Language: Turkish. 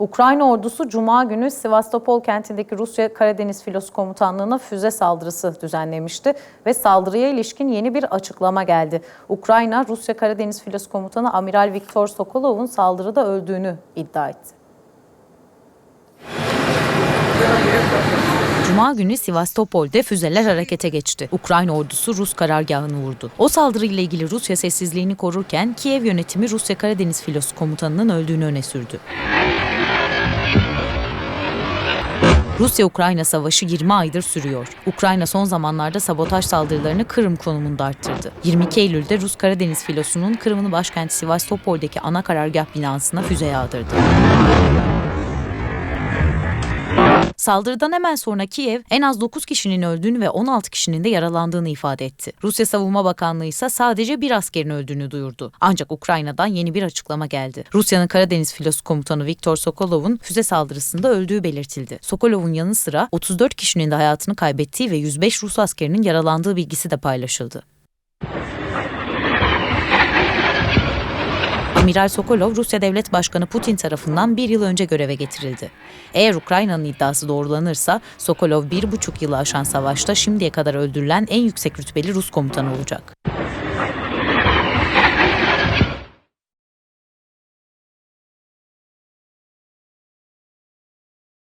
Ukrayna ordusu Cuma günü Sivastopol kentindeki Rusya Karadeniz Filosu Komutanlığı'na füze saldırısı düzenlemişti ve saldırıya ilişkin yeni bir açıklama geldi. Ukrayna, Rusya Karadeniz Filosu Komutanı Amiral Viktor Sokolov'un saldırıda öldüğünü iddia etti. Cuma günü Sivastopol'de füzeler harekete geçti. Ukrayna ordusu Rus karargahını vurdu. O saldırıyla ilgili Rusya sessizliğini korurken Kiev yönetimi Rusya Karadeniz Filosu komutanının öldüğünü öne sürdü. Rusya-Ukrayna savaşı 20 aydır sürüyor. Ukrayna son zamanlarda sabotaj saldırılarını Kırım konumunda arttırdı. 22 Eylül'de Rus Karadeniz filosunun Kırım'ın başkenti Sivastopol'deki ana karargah binasına füze yağdırdı. Saldırıdan hemen sonra Kiev en az 9 kişinin öldüğünü ve 16 kişinin de yaralandığını ifade etti. Rusya Savunma Bakanlığı ise sadece bir askerin öldüğünü duyurdu. Ancak Ukrayna'dan yeni bir açıklama geldi. Rusya'nın Karadeniz filosu komutanı Viktor Sokolov'un füze saldırısında öldüğü belirtildi. Sokolov'un yanı sıra 34 kişinin de hayatını kaybettiği ve 105 Rus askerinin yaralandığı bilgisi de paylaşıldı. Amiral Sokolov, Rusya Devlet Başkanı Putin tarafından bir yıl önce göreve getirildi. Eğer Ukrayna'nın iddiası doğrulanırsa, Sokolov bir buçuk yılı aşan savaşta şimdiye kadar öldürülen en yüksek rütbeli Rus komutanı olacak.